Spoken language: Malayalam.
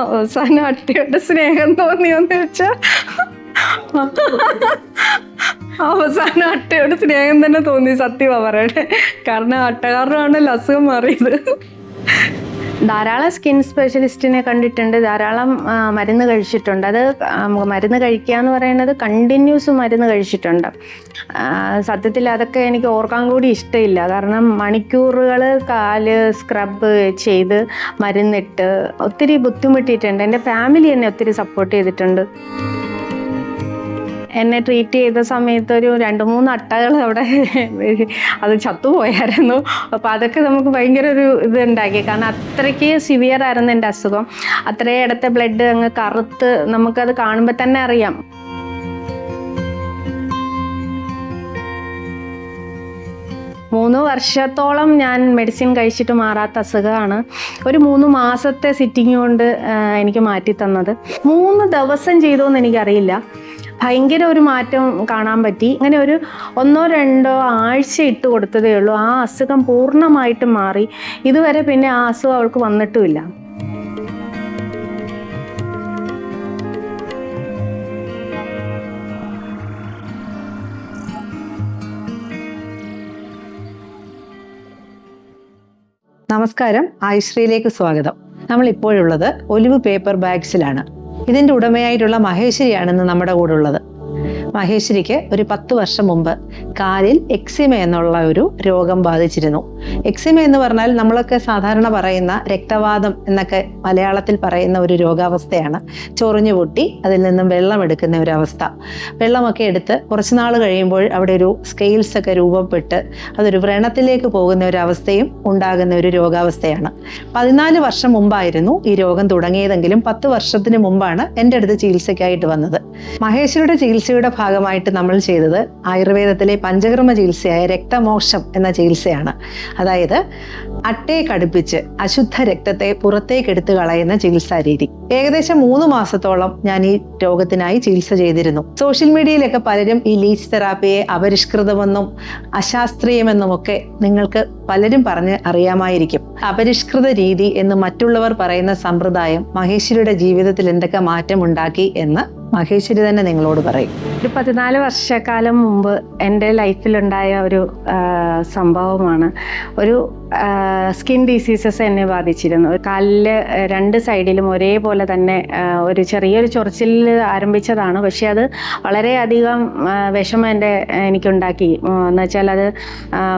അവസാനം അട്ടയുടെ സ്നേഹം തോന്നിയെന്ന് വെച്ചാ. അവസാനം അട്ടയോട് സ്നേഹം തന്നെ തോന്നി സത്യമാ പറയണേ. കാരണം അട്ടകാരനാണല്ലോ അസുഖം മാറിയത്. ധാരാളം സ്കിൻ സ്പെഷ്യലിസ്റ്റിനെ കണ്ടിട്ടുണ്ട്. ധാരാളം മരുന്ന് കഴിച്ചിട്ടുണ്ട്. അത് മരുന്ന് കഴിക്കുക എന്ന് പറയുന്നത് കണ്ടിന്യൂസ് മരുന്ന് കഴിച്ചിട്ടുണ്ട്. സത്യത്തിൽ അതൊക്കെ എനിക്ക് ഓർക്കാൻ കൂടി ഇഷ്ടമില്ല. കാരണം മണിക്കൂറുകൾ കാൽ സ്ക്രബ് ചെയ്ത് മരുന്നിട്ട് ഒത്തിരി ബുദ്ധിമുട്ടിയിട്ടുണ്ട്. എന്റെ ഫാമിലി എന്നെ ഒത്തിരി സപ്പോർട്ട് ചെയ്തിട്ടുണ്ട്. എന്നെ ട്രീറ്റ് ചെയ്ത സമയത്ത് ഒരു രണ്ട് മൂന്ന് അട്ടകൾ അവിടെ അത് ചത്തുപോയായിരുന്നു. അപ്പോൾ അതൊക്കെ നമുക്ക് ഭയങ്കര ഒരു ഇത് ഉണ്ടാക്കി. കാരണം അത്രയ്ക്ക് സിവിയർ ആയിരുന്നു എന്റെ അസുഖം. അത്രയും ഇടത്തെ ബ്ലഡ് അങ്ങ് കറുത്ത് നമുക്കത് കാണുമ്പോൾ തന്നെ അറിയാം. മൂന്ന് വർഷത്തോളം ഞാൻ മെഡിസിൻ കഴിച്ചിട്ട് മാറാത്ത അസുഖമാണ്. ഒരു മൂന്ന് മാസത്തെ സിറ്റിംഗ് കൊണ്ട് എനിക്ക് മാറ്റി തന്നത് മൂന്ന് ദിവസം ചെയ്തോന്ന് എനിക്കറിയില്ല. ഭയങ്കര ഒരു മാറ്റം കാണാൻ പറ്റി. ഇങ്ങനെ ഒരു ഒന്നോ രണ്ടോ ആഴ്ച ഇട്ട് കൊടുത്തതേ ഉള്ളൂ. ആ അസുഖം പൂർണമായിട്ടും മാറി. ഇതുവരെ പിന്നെ ആ അസുഖം അവൾക്ക് വന്നിട്ടുമില്ല. നമസ്കാരം. ആയുശ്രീയിലേക്ക് സ്വാഗതം. നമ്മൾ ഇപ്പോഴുള്ളത് ഒലിവ് പേപ്പർ ബാഗ്സിലാണ്. ഇതിന്റെ ഉടമയായിട്ടുള്ള മഹേശ്വരിയാണെന്ന് നമ്മുടെ കൂടെ ഉള്ളത്. മഹേശ്വരിക്ക് ഒരു പത്ത് വർഷം മുമ്പ് കാലിൽ എക്സിമ എന്നുള്ള ഒരു രോഗം ബാധിച്ചിരുന്നു. എക്സിമ എന്ന് പറഞ്ഞാൽ നമ്മളൊക്കെ സാധാരണ പറയുന്ന രക്തവാദം എന്നൊക്കെ മലയാളത്തിൽ പറയുന്ന ഒരു രോഗാവസ്ഥയാണ്. ചൊറിഞ്ഞു പൊട്ടി അതിൽ നിന്നും വെള്ളം എടുക്കുന്ന ഒരു അവസ്ഥ. വെള്ളമൊക്കെ എടുത്ത് കുറച്ച് നാൾ കഴിയുമ്പോൾ അവിടെ ഒരു സ്കെയിൽസ് ഒക്കെ രൂപപ്പെട്ട് അതൊരു വ്രണത്തിലേക്ക് പോകുന്ന ഒരു അവസ്ഥയും ഉണ്ടാകുന്ന ഒരു രോഗാവസ്ഥയാണ്. പതിനാല് വർഷം മുമ്പായിരുന്നു ഈ രോഗം തുടങ്ങിയതെങ്കിലും പത്ത് വർഷത്തിന് മുമ്പാണ് എന്റെ അടുത്ത് ചികിത്സയ്ക്കായിട്ട് വന്നത്. മഹേശ്വരിയുടെ ചികിത്സയുടെ ഭാഗമായിട്ട് നമ്മൾ ചെയ്തത് ആയുർവേദത്തിലെ പഞ്ചകർമ്മ ചികിത്സയായ രക്തമോക്ഷം എന്ന ചികിത്സയാണ്. അതായത് അട്ടയെ കടുപ്പിച്ച് അശുദ്ധ രക്തത്തെ പുറത്തേക്ക് എടുത്തു കളയുന്ന ചികിത്സാ രീതി. ഏകദേശം മൂന്ന് മാസത്തോളം ഞാൻ ഈ രോഗത്തിനായി ചികിത്സ ചെയ്തിരുന്നു. സോഷ്യൽ മീഡിയയിലൊക്കെ പലരും ഈ ലീച്ച് തെറാപ്പിയെ അപരിഷ്കൃതമെന്നും അശാസ്ത്രീയമെന്നും ഒക്കെ നിങ്ങൾക്ക് പലരും പറഞ്ഞ് അറിയാമായിരിക്കും. അപരിഷ്കൃത രീതി എന്ന് മറ്റുള്ളവർ പറയുന്ന സമ്പ്രദായം മഹേശ്വരിയുടെ ജീവിതത്തിൽ എന്തൊക്കെ മാറ്റമുണ്ടാക്കി എന്ന് മഹേശ്വരി തന്നെ നിങ്ങളോട് പറയും. ഒരു പതിനാല് വർഷക്കാലം മുമ്പ് എന്റെ ലൈഫിലുണ്ടായ ഒരു സംഭവമാണ്. ഒരു സ്കിൻ ഡിസീസസ് എന്നെ ബാധിച്ചിരുന്നു. ഒരു കാലിൽ രണ്ട് സൈഡിലും ഒരേപോലെ തന്നെ ഒരു ചെറിയൊരു ചൊറിച്ചിൽ ആരംഭിച്ചതാണ്. പക്ഷെ അത് വളരെയധികം വിഷമം എന്റെ എനിക്കുണ്ടാക്കി. എന്ന് വെച്ചാൽ അത്